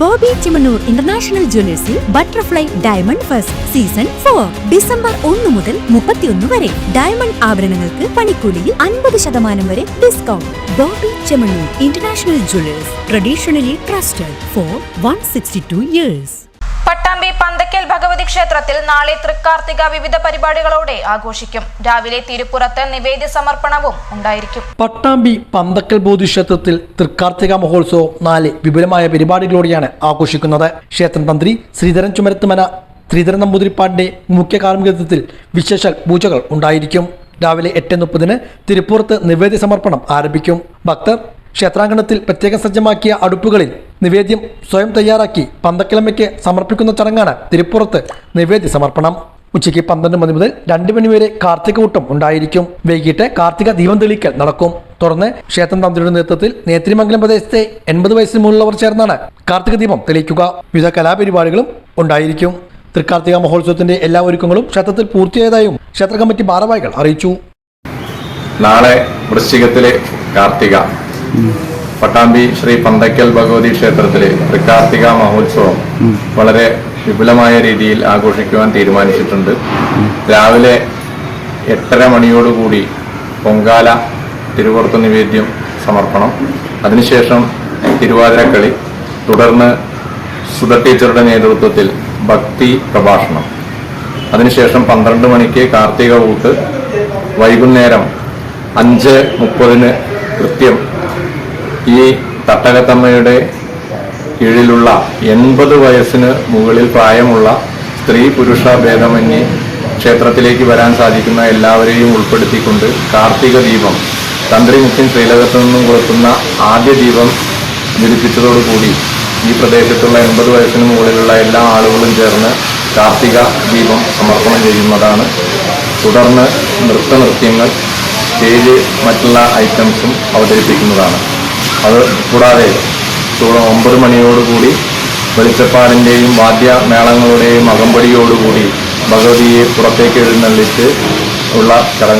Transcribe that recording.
Bobby Chemmanur international ജ്വല്ലേഴ്സിൽ butterfly diamond first season four. December ഒന്ന് മുതൽ മുപ്പത്തിയൊന്ന് വരെ. ഡയമണ്ട് ആഭരണങ്ങൾക്ക് പണിക്കൂലിയിൽ അൻപത് ശതമാനം വരെ discount Bobby Chemmanur international jewellers traditionally trusted for one sixty two years ക്ഷേത്രത്തിൽ നാളെ തൃക്കാർത്തിക വിവിധ പരിപാടികളോടെ ആഘോഷിക്കും. രാവിലെ തിരുപ്പുറത്ത് നിവേദ്യ സമർപ്പണവും ഉണ്ടായിരിക്കും. പട്ടാമ്പി പന്തക്കൽ ബോധി ക്ഷേത്രത്തിൽ തൃക്കാർത്തിക മഹോത്സവം നാല് വിപുലമായ പരിപാടികളോടെയാണ് ആഘോഷിക്കുന്നത്. ക്ഷേത്രം തന്ത്രി ശ്രീധരൻ ചുമരത്തുമന ശ്രീധരൻ നമ്പൂതിരിപ്പാടിന്റെ മുഖ്യ കാർമ്മികത്വത്തിൽ വിശേഷ പൂജകൾ ഉണ്ടായിരിക്കും. രാവിലെ എട്ട് മുപ്പതിന് തിരുപ്പുറത്ത് നിവേദ്യ സമർപ്പണം ആരംഭിക്കും. ഭക്തർ ക്ഷേത്രാങ്കണത്തിൽ പ്രത്യേകം സജ്ജമാക്കിയ അടുപ്പുകളിൽ നിവേദ്യം സ്വയം തയ്യാറാക്കി പന്തക്കിളമ്മയ്ക്ക് സമർപ്പിക്കുന്ന ചടങ്ങാണ് തിരുപ്പുറത്ത് നിവേദ്യ സമർപ്പണം. ഉച്ചയ്ക്ക് പന്ത്രണ്ട് മണി മുതൽ രണ്ട് മണി വരെ കാർത്തിക കൂട്ടം ഉണ്ടായിരിക്കും. വൈകിട്ട് കാർത്തിക ദീപം തെളിക്കൽ നടക്കും. തുടർന്ന് ക്ഷേത്രം തന്ത്രിയുടെ നേതൃത്വത്തിൽ നേത്രിമംഗലം പ്രദേശത്തെ എൺപത് വയസ്സിന് മുകളിലുള്ളവർ ചേർന്നാണ് കാർത്തിക ദീപം തെളിയിക്കുക. വിവിധ കലാപരിപാടികളും ഉണ്ടായിരിക്കും. തൃക്കാർത്തിക മഹോത്സവത്തിന്റെ എല്ലാ ഒരുക്കങ്ങളും ക്ഷേത്രത്തിൽ പൂർത്തിയായതായും ക്ഷേത്ര കമ്മിറ്റി ഭാരവാഹികൾ അറിയിച്ചു. നാളെ വൃശ്ചികത്തിലെ കാർത്തിക. പട്ടാമ്പി ശ്രീ പന്തക്കൽ ഭഗവതി ക്ഷേത്രത്തിലെ തൃക്കാർത്തിക മഹോത്സവം വളരെ വിപുലമായ രീതിയിൽ ആഘോഷിക്കുവാൻ തീരുമാനിച്ചിട്ടുണ്ട്. രാവിലെ എട്ടര മണിയോടുകൂടി പൊങ്കാല തിരുവോർത്ത നിവേദ്യം സമർപ്പണം. അതിനുശേഷം തിരുവാതിരക്കളി തുടർന്ന് സുധ ടീച്ചറുടെ നേതൃത്വത്തിൽ ഭക്തി പ്രഭാഷണം. അതിനുശേഷം പന്ത്രണ്ട് മണിക്ക് കാർത്തിക വൈകുന്നേരം അഞ്ച് മുപ്പതിന് കൃത്യം ഈ തട്ടകത്തമ്മയുടെ കീഴിലുള്ള എൺപത് വയസ്സിന് മുകളിൽ പ്രായമുള്ള സ്ത്രീ പുരുഷ ഭേദമന്യേ ക്ഷേത്രത്തിലേക്ക് വരാൻ സാധിക്കുന്ന എല്ലാവരെയും ഉൾപ്പെടുത്തിക്കൊണ്ട് കാർത്തിക ദീപം തന്ത്രി മുഖ്യൻ ശ്രീലകത്തു നിന്നും കൊളുത്തുന്ന ആദ്യ ദീപം ജ്വലിപ്പിച്ചതോടുകൂടി ഈ പ്രദേശത്തുള്ള എൺപത് വയസ്സിന് മുകളിലുള്ള എല്ലാ ആളുകളും ചേർന്ന് കാർത്തിക ദീപം സമർപ്പണം ചെയ്യുന്നതാണ്. തുടർന്ന് നൃത്തനൃത്യങ്ങൾ സ്റ്റേജ് മറ്റുള്ള ഐറ്റംസും അവതരിപ്പിക്കുന്നതാണ്. അത് കൂടാതെ ഒമ്പത് മണിയോടുകൂടി വെളിച്ചപ്പാടിന്റെയും വാദ്യമേളങ്ങളുടെയും അകമ്പടിയോടുകൂടി ഭഗവതിയെ പുറത്തേക്ക് എഴുന്നള്ളിച്ച് ഉള്ള ചടങ്ങ്